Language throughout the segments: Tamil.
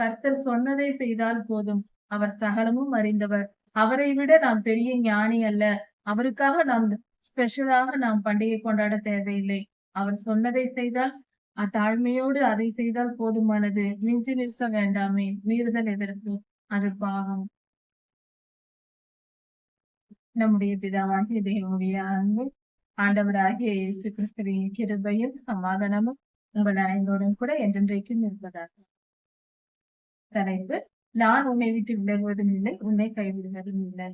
கர்த்தர் சொன்னதை செய்தால் போதும். அவர் சகலமும் அறிந்தவர். அவரை விட நாம் பெரிய ஞானி அல்ல. அவருக்காக நாம் ஸ்பெஷலாக நாம் பண்டிகை கொண்டாட தேவையில்லை. அவர் சொன்னதை செய்தால் அத்தாழ்மையோடு அதை செய்தால் போதுமானது. மிஞ்சி நிற்க வேண்டாமே. மீறுதல் எதற்கு? அது பாவம். நம்முடைய பிதாவாகிய தேவனுடைய அன்பு ஆண்டவராகிய இயேசு கிறிஸ்துவின் கிருபையும் சமாதானமும் உங்கள் அனைவரோடும் கூட என்றென்றைக்கும் இருப்பதாக. தலைப்பு நான் உன்னை விட்டு விலகுவதும் இல்லை உன்னை கைவிடுவதும் இல்லை.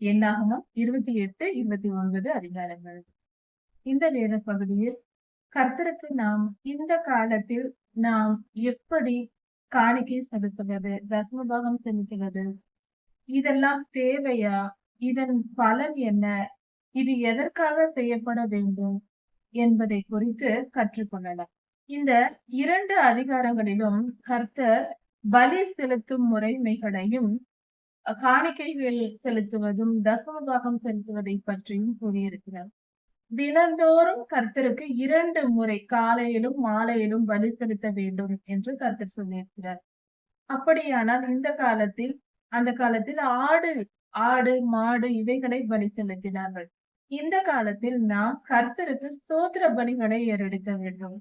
என்னாகமம் இருபத்தி எட்டு இருபத்தி ஒன்பது அதிகாரங்கள். இந்த வேத பகுதியில் கர்த்தருக்கு நாம் இந்த காலத்தில் நாம் எப்படி காணிக்கை செலுத்துவது தசமபாகம் செலுத்துவது இதெல்லாம் தேவையா? இதன் பலன் என்ன? இது எதற்காக செய்யப்பட வேண்டும் என்பதை குறித்து கற்றுக்கொள்ளலாம். இந்த இரண்டு அதிகாரங்களிலும் கர்த்தர் பலி செலுத்தும் முறைமைகளையும் காணிக்கைகள் செலுத்துவதும் தசமபாகம் செலுத்துவதை பற்றியும் கூறியிருக்கிறார். தினந்தோறும் கர்த்தருக்கு இரண்டு முறை காலையிலும் மாலையிலும் பலி செலுத்த வேண்டும் என்று கர்த்தர் சொல்லியிருக்கிறார். அப்படியானால் இந்த காலத்தில் அந்த காலத்தில் ஆடு ஆடு மாடு இவைகளை பலி செலுத்தினார்கள். இந்த காலத்தில் நாம் கர்த்தருக்கு ஸ்தோத்திர பலிகளை ஏறெடுக்க வேண்டும்.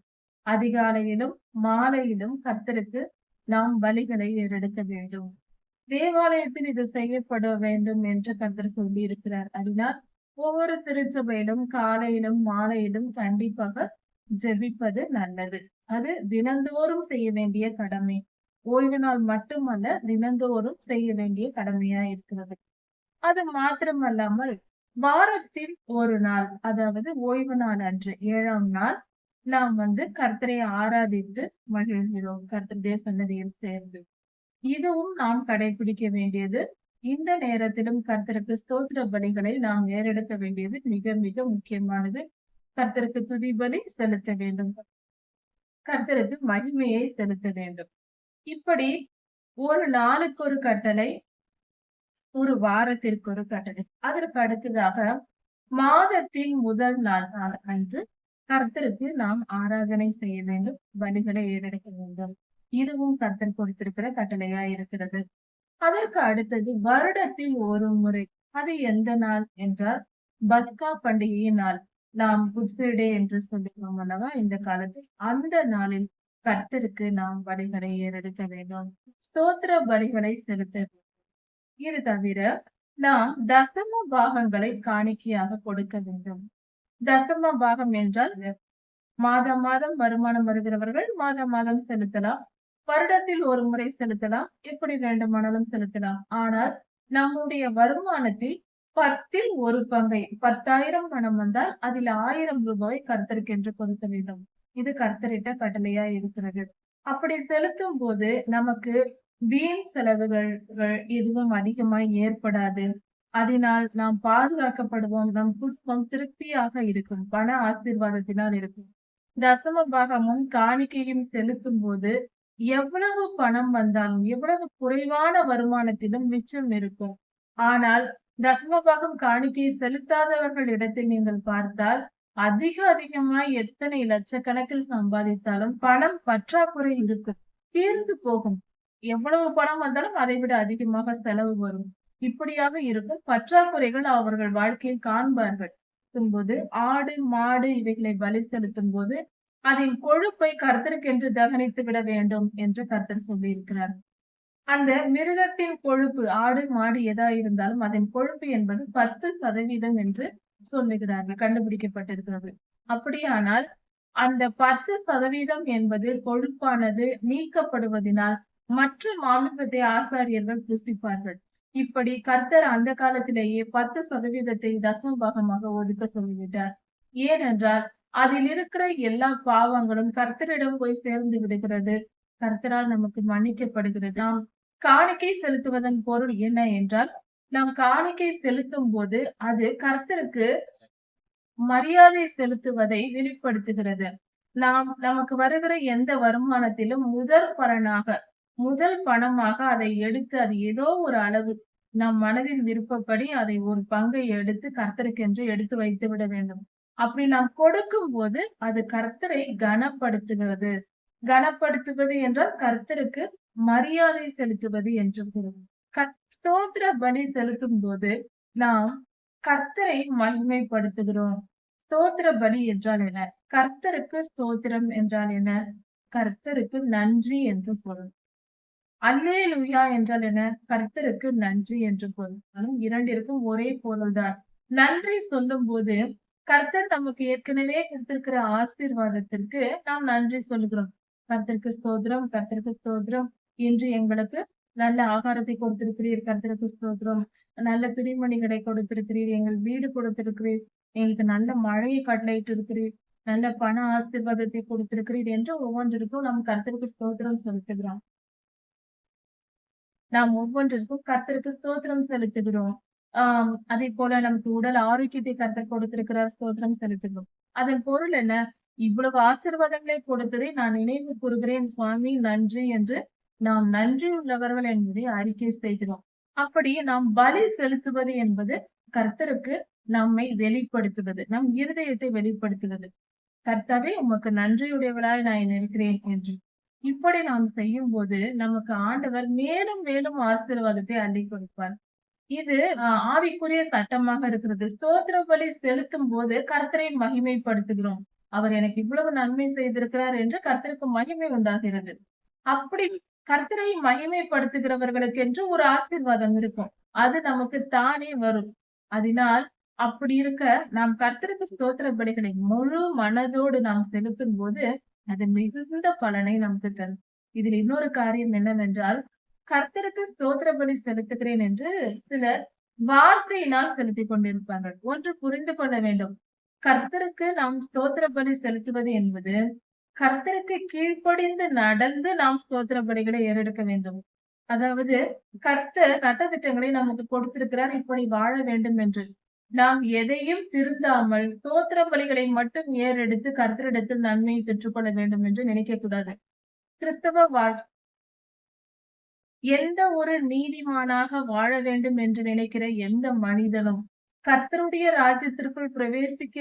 அதிகாலையிலும் மாலையிலும் கர்த்தருக்கு நாம் பலிகளை ஏறெடுக்க வேண்டும். தேவாலயத்தில் இது செய்யப்பட வேண்டும் என்று கர்த்தர் சொல்லி இருக்கிறார் அப்படின்னா ஒவ்வொரு திருச்சபையிலும் காலையிலும் மாலையிலும் கண்டிப்பாக ஜெபிப்பது நல்லது. அது தினந்தோறும் செய்ய வேண்டிய கடமை. ஓய்வு நாள் மட்டுமல்ல தினந்தோறும் செய்ய வேண்டிய கடமையா இருக்கிறது. அது மாத்திரமல்லாமல் வாரத்தில் ஒரு நாள் அதாவது ஓய்வு நாள் அன்று ஏழாம் நாள் நாம் வந்து கர்த்தரை ஆராதித்து மகிழ்கிறோம். கர்த்தருடைய சன்னதியில் சேர்ந்து. இதுவும் நாம் கடைபிடிக்க வேண்டியது. இந்த நேரத்திலும் கர்த்தருக்கு ஸ்தோத்திர பலிகளை நாம் ஏறெடுக்க வேண்டியது மிக மிக முக்கியமானது. கர்த்தருக்கு துதி பலி செலுத்த வேண்டும். கர்த்தருக்கு மகிமையை செலுத்த வேண்டும். இப்படி ஒரு நாளுக்கு ஒரு கட்டளை ஒரு வாரத்திற்கு ஒரு கட்டளை. அதற்கு அடுத்ததாக மாதத்தின் முதல் நாள் அன்று கர்த்தருக்கு நாம் ஆராதனை செய்ய வேண்டும் பலிகளை ஏறெடுக்க வேண்டும். இதுவும் கர்த்தர் கொடுத்திருக்கிற கட்டளையா இருக்கிறது. அதற்கு அடுத்தது வருடத்தில் ஒரு முறை. அது எந்த நாள் என்றால் பஸ்கா பண்டிகையின் நாள். நாம் குட் ஃப்ரைடே என்று சொல்லுவோம் அல்லவா? இந்த காலத்தில் அந்த நாளில் கர்த்தருக்கு நாம் பலிகளை ஏறெடுக்க வேண்டும். ஸ்தோத்திர பலிகளை செலுத்த வேண்டும். இது தவிர நாம் தசம பாகங்களை காணிக்கையாக கொடுக்க வேண்டும். தசம பாகம் என்றால் மாதம் மாதம் வருமானம் வருகிறவர்கள் மாதம் மாதம் செலுத்தலாம். வருடத்தில் ஒரு முறை செலுத்தலாம். எப்படி வேண்டுமானாலும் செலுத்தலாம். ஆனால் நம்முடைய வருமானத்தில் பத்தில் ஒரு பங்கை பத்தாயிரம் பணம் வந்தால் அதில் ஆயிரம் ரூபாய் கர்த்தருக்கு என்று கொடுக்க வேண்டும். இது கர்த்தரிட்ட கட்டளையா இருக்கிறது. அப்படி செலுத்தும் போது நமக்கு வீண் செலவுகள் எதுவும் அதிகமாய் ஏற்படாது. அதனால் நாம் பாதுகாக்கப்படுவோம் நம் குடும்பம் திருப்தியாக இருக்கும் பண ஆசீர்வாதத்தினால் இருக்கும். தசம பாகமும் காணிக்கையும் செலுத்தும் போது எவ்வளவு பணம் வந்தாலும் எவ்வளவு குறைவான வருமானத்திலும் மிச்சம் இருக்கும். ஆனால் தசமபாகம் காணிக்கையை செலுத்தாதவர்கள் இடத்தில் நீங்கள் பார்த்தால் அதிக அதிகமாய் எத்தனை லட்சக்கணக்கில் சம்பாதித்தாலும் பணம் பற்றாக்குறை இருக்கும் தீர்ந்து போகும். எவ்வளவு பணம் வந்தாலும் அதை விட அதிகமாக செலவு வரும். இப்படியாக இருக்கும். பற்றாக்குறைகள் அவர்கள் வாழ்க்கையில் காண்பார்கள். போது ஆடு மாடு இவைகளை பலி செலுத்தும் போது அதன் கொழுப்பை கர்த்தருக்கென்று தகனித்து விட வேண்டும் என்று கர்த்தர் சொல்லியிருக்கிறார். அந்த மிருகத்தின் கொழுப்பு ஆடு மாடு எதா இருந்தாலும் அதன் கொழுப்பு என்பது பத்து சதவீதம் என்று சொல்லுகிறார்கள். கண்டுபிடிக்கப்பட்டிருக்கிறது. அப்படியானால் அந்த பத்து சதவீதம் என்பது கொழுப்பானது நீக்கப்படுவதனால் மற்ற மாமிசத்தை ஆசாரியர்கள் புசிப்பார்கள். இப்படி கர்த்தர் அந்த காலத்திலேயே பத்து சதவீதத்தை தசம் பாகமாக ஒதுக்க சொல்லிவிட்டார். ஏனென்றால் அதில் இருக்கிற எல்லா பாவங்களும் கர்த்தரிடம் போய் சேர்ந்து விடுகிறது. கர்த்தரால் நமக்கு மன்னிக்கப்படுகிறது. நாம் காணிக்கை செலுத்துவதன் பொருள் என்ன என்றால் நாம் காணிக்கை செலுத்தும் போது அது கர்த்தருக்கு மரியாதை செலுத்துவதை வெளிப்படுத்துகிறது. நாம் நமக்கு வருகிற எந்த வருமானத்திலும் முதற் பலனாக முதல் பணமாக அதை எடுத்து அது ஏதோ ஒரு அளவு நம் மனதின் விருப்பப்படி அதை ஒரு பங்கை எடுத்து கர்த்தருக்கென்று எடுத்து வைத்து விட வேண்டும். அப்படி நாம் கொடுக்கும் போது அது கர்த்தரை கனப்படுத்துகிறது. கனப்படுத்துவது என்றால் கர்த்தருக்கு மரியாதை செலுத்துவது என்று பொருள் கத்- ஸ்தோத்திர பலி செலுத்தும் போது நாம் கர்த்தரை மகிமைப்படுத்துகிறோம். ஸ்தோத்திர பலி என்றால் என்ன? கர்த்தருக்கு ஸ்தோத்திரம் என்றால் என்ன? கர்த்தருக்கு நன்றி என்று பொருள். அல்லேலூயா என்றால் என்ன? கர்த்தருக்கு நன்றி என்று பொருள். இரண்டிற்கும் ஒரே பொருள்தான். நன்றி சொல்லும் போது கர்த்தர் நமக்கு ஏற்கனவே கொடுத்திருக்கிற ஆசீர்வாதத்திற்கு நாம் நன்றி சொல்லுகிறோம். கர்த்தருக்கு ஸ்தோத்திரம் கர்த்தருக்கு ஸ்தோத்திரம். என்று எங்களுக்கு நல்ல ஆகாரத்தை கொடுத்திருக்கிறீர். கர்த்தருக்கு ஸ்தோத்திரம். நல்ல துணிமணிகளை கொடுத்திருக்கிறீர். எங்கள் வீடு கொடுத்திருக்கிறீர். எங்களுக்கு நல்ல மழையை கட்டளையிட்டு இருக்கிறீர் நல்ல பண ஆசீர்வாதத்தை கொடுத்திருக்கிறீர் என்று ஒவ்வொன்றிற்கும் நாம் கர்த்தருக்கு ஸ்தோத்திரம் செலுத்துகிறோம். நாம் ஒவ்வொன்றிற்கும் கர்த்தருக்கு ஸ்தோத்திரம் செலுத்துகிறோம். ஆஹ் அதே போல நமக்கு உடல் ஆரோக்கியத்தை கர்த்தர் கொடுத்திருக்கிறார் ஸ்தோத்திரம் செலுத்துகிறோம். அதன் பொருள் என்ன? இவ்வளவு ஆசீர்வாதங்களை கொடுத்ததை நான் நினைவு கூறுகிறேன் சுவாமி நன்றி என்று நாம் நன்றி உள்ளவர்கள் என்பதை அறிக்கை செய்கிறோம். அப்படி நாம் பலி செலுத்துவது என்பது கர்த்தருக்கு நம்மை வெளிப்படுத்துவது நம் இருதயத்தை வெளிப்படுத்துவது. கர்த்தாவே உமக்கு நன்றியுடையவளாய் நான் இருக்கிறேன் என்று. இப்படி நாம் செய்யும் போது நமக்கு ஆண்டவர் மேலும் மேலும் ஆசீர்வாதத்தை அள்ளி கொடுப்பார். இது ஆவிக்குரிய சட்டமாக இருக்கிறது. ஸ்தோத்திர பலி செலுத்தும் போது கர்த்தரை மகிமைப்படுத்துகிறோம். அவர் எனக்கு இவ்வளவு நன்மை செய்திருக்கிறார் என்று கர்த்தருக்கு மகிமை உண்டாகிறது. அப்படி கர்த்தரை மகிமைப்படுத்துகிறவர்களுக்கு என்று ஒரு ஆசீர்வாதம் இருக்கும். அது நமக்கு தானே வரும். அதனால் அப்படி இருக்க நாம் கர்த்தருக்கு ஸ்தோத்திர பலிகளை முழு மனதோடு நாம் செலுத்தும் போது அது மிகுந்த பலனை நமக்கு தரும். இதில் இன்னொரு காரியம் என்னவென்றால் கர்த்தருக்கு ஸ்தோத்திர பலி செலுத்துகிறேன் என்று சிலர் வார்த்தையினால் செலுத்திக் கொண்டிருப்பார்கள். ஒன்று புரிந்து கொள்ள வேண்டும். கர்த்தருக்கு நாம் ஸ்தோத்திர பலி செலுத்துவது என்பது கர்த்தருக்கு கீழ்ப்படிந்து நடந்து நாம் ஸ்தோத்திர பலிகளை ஏறெடுக்க வேண்டும். அதாவது கர்த்தர் சட்டத்திட்டங்களை நமக்கு கொடுத்திருக்கிறார் இப்படி வாழ வேண்டும் என்று. நாம் எதையும் திருந்தாமல் தோத்திர பலிகளை மட்டும் ஏறெடுத்து கர்த்தரிடத்தில் நன்மையை பெற்றுக்கொள்ள வேண்டும் என்று நினைக்க கூடாது கிறிஸ்தவ வாழ் எந்த ஒரு நீதிமானாக வாழ வேண்டும் என்று நினைக்கிற எந்த மனிதனும் கர்த்தருடைய ராஜ்யத்திற்குள் பிரவேசிக்க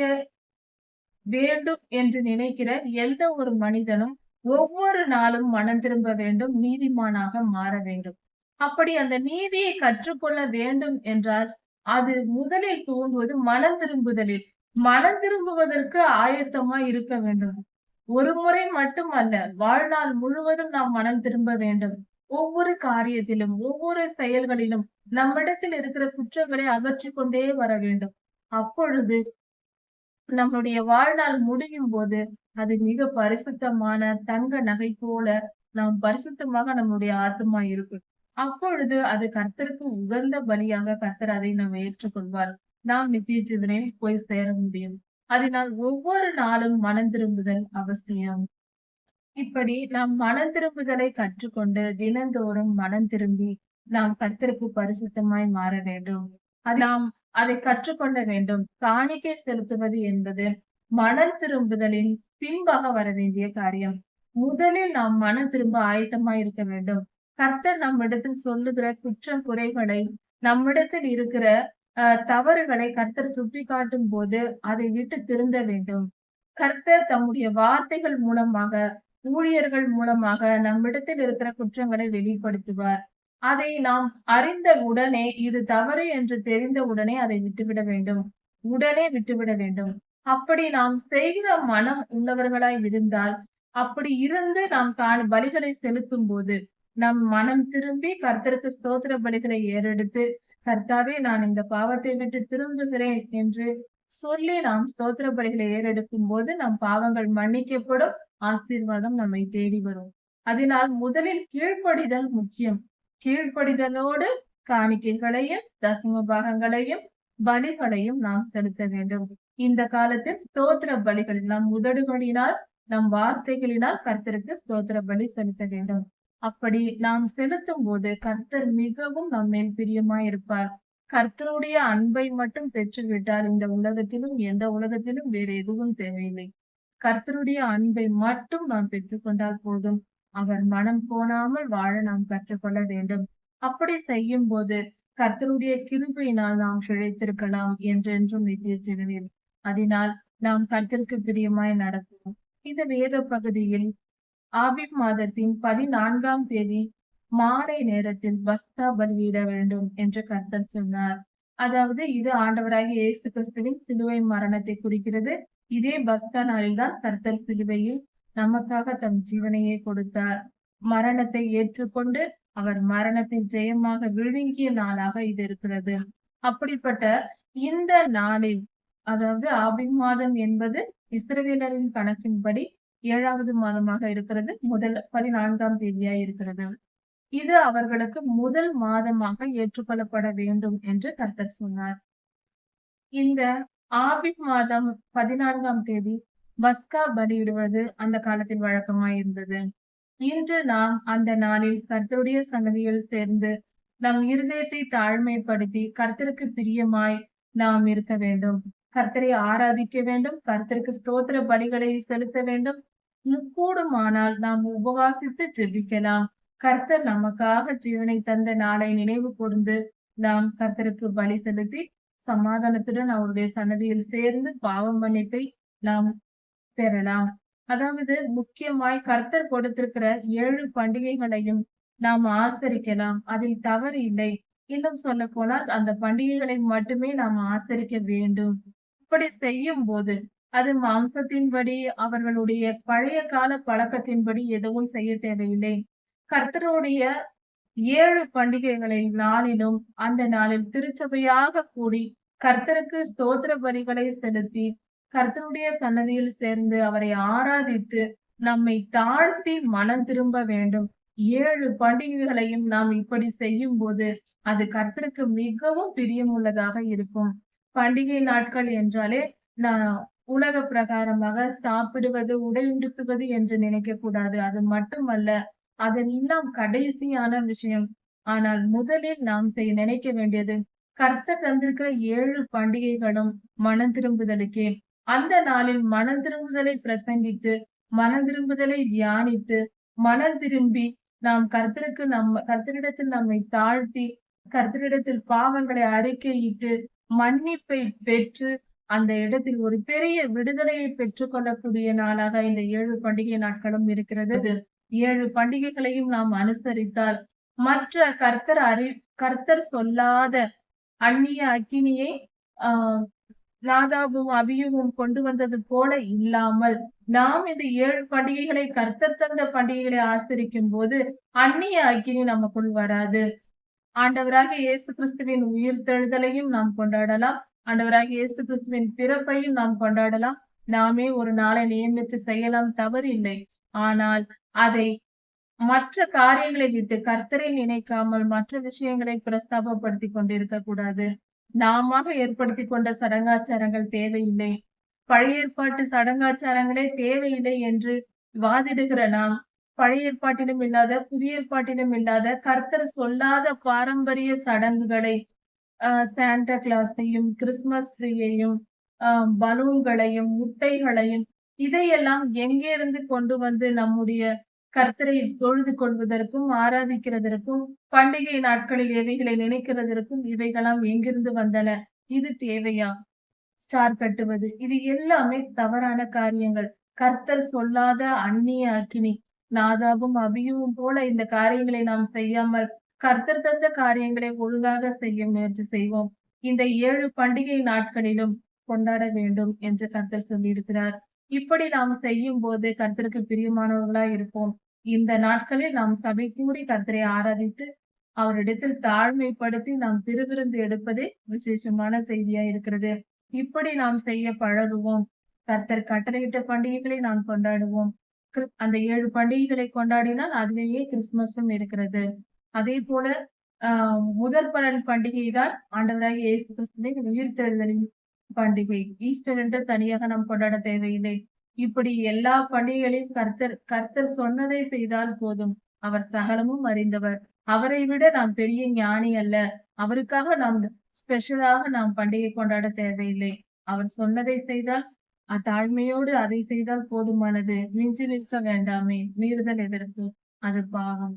வேண்டும் என்று நினைக்கிற எந்த ஒரு மனிதனும் ஒவ்வொரு நாளும் மனம் திரும்ப வேண்டும் நீதிமானாக மாற வேண்டும். அப்படி அந்த நீதியை கற்றுக்கொள்ள வேண்டும் என்றால் அது முதலில் தோன்றுவது மனம் திரும்புதலில். மனம் திரும்புவதற்கு ஆயத்தமா இருக்க வேண்டும். ஒரு முறை மட்டும் அல்ல வாழ்நாள் முழுவதும் நாம் மனம் திரும்ப வேண்டும். ஒவ்வொரு காரியத்திலும் ஒவ்வொரு செயல்களிலும் நம்மிடத்தில் இருக்கிற குற்றங்களை அகற்றிக் கொண்டே வர வேண்டும். அப்பொழுது நம்முடைய வாழ்நாள் முடியும் போது அது மிக பரிசுத்தமான தங்க நகை போல நாம் பரிசுத்தமாக நம்முடைய ஆத்மா இருக்கும். அப்பொழுது அது கர்த்தருக்கு உகந்த பலியாக கர்த்தர் அதை நாம் ஏற்றுக்கொள்வார். நாம் நித்திய ஜீவனில் போய் சேர முடியும். அதனால் ஒவ்வொரு நாளும் மனம் திரும்புதல் அவசியம். இப்படி நாம் மனம் திரும்புதலை கற்றுக்கொண்டு தினந்தோறும் மனம் திரும்பி நாம் கர்த்தருக்கு பரிசுத்தமாய் மாற வேண்டும். அது நாம் அதை கற்றுக்கொள்ள வேண்டும். காணிக்கை செலுத்துவது என்பது மனம் திரும்புதலின் பின்பாக வர வேண்டிய காரியம். முதலில் நாம் மனம் திரும்ப ஆயத்தமாய் இருக்க வேண்டும். கர்த்தர் நம்மிடத்தில் சொல்லுகிற குற்றம் குறைகளை நம்மிடத்தில் இருக்கிற அஹ், தவறுகளை கர்த்தர் சுட்டி காட்டும் போது அதை விட்டு திருந்த வேண்டும். கர்த்தர் தம்முடைய வார்த்தைகள் மூலமாக ஊழியர்கள் மூலமாக நம்மிடத்தில் இருக்கிற குற்றங்களை வெளிப்படுத்துவார். அதை நாம் அறிந்த உடனே இது தவறு என்று தெரிந்த உடனே அதை விட்டுவிட வேண்டும். உடனே விட்டுவிட வேண்டும். அப்படி நாம் செய்கிற மனம் உள்ளவர்களாய் இருந்தால் அப்படி இருந்து நாம் காண பலிகளை செலுத்தும் போது நம் மனம் திரும்பி கர்த்தருக்கு ஸ்தோத்திர பலிகளை ஏறெடுத்து கர்த்தாவே நான் இந்த பாவத்தை விட்டு திரும்புகிறேன் என்று சொல்லி நாம் ஸ்தோத்திர பலிகளை ஏறெடுக்கும் போது நம் பாவங்கள் மன்னிக்கப்படும் ஆசீர்வாதம் நம்மை தேடி வரும். அதனால் முதலில் கீழ்ப்படிதல் முக்கியம். கீழ்ப்படிதலோடு காணிக்கைகளையும் தசம பாகங்களையும் பலிகளையும் நாம் செலுத்த வேண்டும். இந்த காலத்தில் ஸ்தோத்திர பலிகள் நம் உதடுகளினால் நம் வார்த்தைகளினால் கர்த்தருக்கு ஸ்தோத்திர பலி செலுத்த வேண்டும். அப்படி நாம் செலுத்தும் போது கர்த்தர் மிகவும் நம்மேல் பிரியமாய் இருப்பார். கர்த்தருடைய அன்பை மட்டும் பெற்றுவிட்டால் இந்த உலகத்திலும் எந்த உலகத்திலும் வேறு எதுவும் தேவையில்லை. கர்த்தருடைய அன்பை மட்டும் நாம் பெற்றுக்கொண்டால் போதும். அவர் மனம் போனாமல் வாழ நாம் கற்றுக்கொள்ள வேண்டும். அப்படி செய்யும் போது கர்த்தருடைய கிருபையினால் நாம் பிழைத்திருக்கலாம் என்றென்றும் நித்திய சிறுவில் அதனால் நாம் கர்த்தருக்கு பிரியமாய் நடப்போம். இந்த வேத பகுதியில் ஆபிப் மாதத்தின் பதினான்காம் தேதி மாலை நேரத்தில் பஸ்தா பலியிட வேண்டும் என்று கர்த்தர் சொன்னார். அதாவது இது ஆண்டவராகிய இயேசு கிறிஸ்துவின் சிலுவை மரணத்தை குறிக்கிறது. இதே பஸ்தா நாளில்தான் கர்த்தர் சிலுவையில் நமக்காக தம் ஜீவனையே கொடுத்தார். மரணத்தை ஏற்றுக்கொண்டு அவர் மரணத்தை ஜெயமாக விழுங்கிய நாளாக இது இருக்கிறது. அப்படிப்பட்ட இந்த நாளில் அதாவது ஆபின் மாதம் என்பது இஸ்ரவேலரின் கணக்கின்படி ஏழாவது மாதமாக இருக்கிறது. முதல் பதினான்காம் தேதியா இருக்கிறது. இது அவர்களுக்கு முதல் மாதமாக ஏற்றுக்கொள்ளப்பட வேண்டும் என்று கர்த்தர் சொன்னார். இந்த ஆபிப் மாதம் பதினான்காம் தேதி பஸ்கா பலியிடுவது அந்த காலத்தில் வழக்கமாய் இருந்தது. இன்று நாம் அந்த நாளில் கர்த்தருடைய சங்கதியில் சேர்ந்து நம் இருதயத்தை தாழ்மைப்படுத்தி கர்த்தருக்கு பிரியமாய் நாம் இருக்க வேண்டும். கர்த்தரை ஆராதிக்க வேண்டும். கர்த்தருக்கு ஸ்தோத்திர பலிகளை செலுத்த வேண்டும். கூடுமானால் நாம் உபவாசித்து ஜெபிக்கலாம். கர்த்தர் நமக்காக ஜீவனை தந்த நாளை நினைவு கூர்ந்து நாம் கர்த்தருக்கு பலி செலுத்தி சமாதானத்துடன் அவருடைய சன்னதியில் சேர்ந்து பாவம் மன்னிப்பை நாம் பெறலாம். அதாவது முக்கியமாய் கர்த்தர் கொடுத்திருக்கிற ஏழு பண்டிகைகளையும் நாம் ஆசரிக்கலாம். அதில் தவறு இல்லை. இன்னும் சொல்ல போனால் அந்த பண்டிகைகளை மட்டுமே நாம் ஆசரிக்க வேண்டும். இப்படி செய்யும் போது அது மாம்சத்தின்படி அவர்களுடைய பழைய கால பழக்கத்தின்படி எதுவும் செய்ய தேவையில்லை. கர்த்தருடைய ஏழு பண்டிகைகளை நாளிலும் அந்த நாளில் திருச்சபையாக கூடி கர்த்தருக்கு ஸ்தோத்திர பலிகளை செலுத்தி கர்த்தருடைய சன்னதியில் சேர்ந்து அவரை ஆராதித்து நம்மை தாழ்த்தி மனம் திரும்ப வேண்டும். ஏழு பண்டிகைகளையும் நாம் இப்படி செய்யும் போது அது கர்த்தருக்கு மிகவும் பிரியமுள்ளதாக இருக்கும். பண்டிகை நாட்கள் என்றாலே நான் உலக பிரகாரமாக சாப்பிடுவது உடை உடுத்துவது என்று நினைக்க கூடாது அது மட்டுமல்ல அதெல்லாம் கடைசியான விஷயம். ஆனால் முதலில் நாம் செய்ய நினைக்க வேண்டியது கர்த்தர் தந்திருக்கிற ஏழு பண்டிகைகளும் மனம் திரும்புதலுக்கே. அந்த நாளில் மனம் திரும்புதலை பிரசங்கித்து மனம் திரும்புதலை தியானித்து மனம் திரும்பி நாம் கர்த்தருக்கு நம்ம கர்த்தரிடத்தில் நம்மை தாழ்த்தி கர்த்தரிடத்தில் பாவங்களை அறிக்கையிட்டு மன்னிப்பை பெற்று அந்த இடத்தில் ஒரு பெரிய விடுதலையை பெற்றுக்கொள்ளக்கூடிய நாளாக இந்த ஏழு பண்டிகை நாட்களும் இருக்கிறது. ஏழு பண்டிகைகளையும் நாம் அனுசரித்தால் மற்ற கர்த்தர் அறி கர்த்தர் சொல்லாத அந்நிய அக்கினியை ஆஹ் லாதாவும் அபியுவும் கொண்டு வந்தது போல இல்லாமல் நாம் இந்த ஏழு பண்டிகைகளை கர்த்தர் தந்த பண்டிகைகளை ஆசிரிக்கும் போது அந்நிய அக்கினி நமக்குள் வராது. ஆண்டவராக இயேசு கிறிஸ்துவின் உயிர் தெழுதலையும் நாம் கொண்டாடலாம். ஆண்டவராக இயேசு கிறிஸ்துவின் பிறப்பையும் நாம் கொண்டாடலாம். நாமே ஒரு நாளை நியமித்து செய்யலாம் தவறு இல்லை ஆனால் அதை மற்ற காரியங்களை விட்டு கர்த்தரை நினைக்காமல் மற்ற விஷயங்களை பிரஸ்தாபப்படுத்தி கொண்டிருக்க கூடாது. நாம ஏற்படுத்தி கொண்ட சடங்காச்சாரங்கள் தேவையில்லை. பழைய ஏற்பாட்டு சடங்காச்சாரங்களே தேவையில்லை என்று வாதிடுகிற நாம் பழைய ஏற்பாட்டிலும் இல்லாத புதிய ஏற்பாட்டிலும் இல்லாத கர்த்தர் சொல்லாத பாரம்பரிய சடங்குகளை சாண்டா கிளாஸையும் கிறிஸ்துமஸ் ட்ரீயையும் பலூன்களையும் முட்டைகளையும் இதையெல்லாம் எங்கே இருந்து கொண்டு வந்து நம்முடைய கர்த்தரை தொழுது கொள்வதற்கும் ஆராதிக்கிறதற்கும் பண்டிகை நாட்களில் எவைகளை நினைக்கிறதற்கும் இவைகளாம் எங்கிருந்து வந்தன? இது தேவையா? ஸ்டார் கட்டுவது. இது எல்லாமே தவறான காரியங்கள். கர்த்தர் சொல்லாத அந்நிய அக்கினி. நாதாவும் அபியும் போல இந்த காரியங்களை நாம் செய்யாமல் கர்த்தர் தந்த காரியங்களை ஒழுங்காக செய்ய முயற்சி செய்வோம். இந்த ஏழு பண்டிகை நாட்களிலும் கொண்டாட வேண்டும் என்று கர்த்தர் சொல்லியிருக்கிறார். இப்படி நாம் செய்யும் போது கர்த்தருக்கு பிரியமானவர்களா இருப்போம். இந்த நாட்களில் நாம் சபை கூடி கர்த்தரை ஆராதித்து அவரிடத்தில் தாழ்மைப்படுத்தி நாம் திருவிருந்து எடுப்பதே விசேஷமான செய்தியா இருக்கிறது. இப்படி நாம் செய்ய பழகுவோம். கர்த்தர் கட்டளையிட்ட பண்டிகைகளை நாம் கொண்டாடுவோம். அந்த ஏழு பண்டிகைகளை கொண்டாடினால் அதிலேயே கிறிஸ்துமஸும் இருக்கிறது. அதே போல ஆஹ் முதற் பலன் பண்டிகை தான் ஆண்டவராக இயேசு கிறிஸ்துவின் உயிர்த்தெழுதலின் பண்டிகை. ஈஸ்டர் என்று தனியாக நாம் கொண்டாட தேவையில்லை. இப்படி எல்லா பண்டிகைகளையும் கர்த்தர் கர்த்தர் சொன்னதை செய்தால் போதும். அவர் சகலமும் அறிந்தவர். அவரை விட நாம் பெரிய ஞானி அல்ல. அவருக்காக நாம் ஸ்பெஷலாக நாம் பண்டிகை கொண்டாட தேவையில்லை. அவர் சொன்னதை செய்தால் தாழ்மையோடு அதை செய்தால் போதுமானது. மிஞ்சி நிற்க வேண்டாமே. மீறுதல் எதற்கு? அது பாவம்.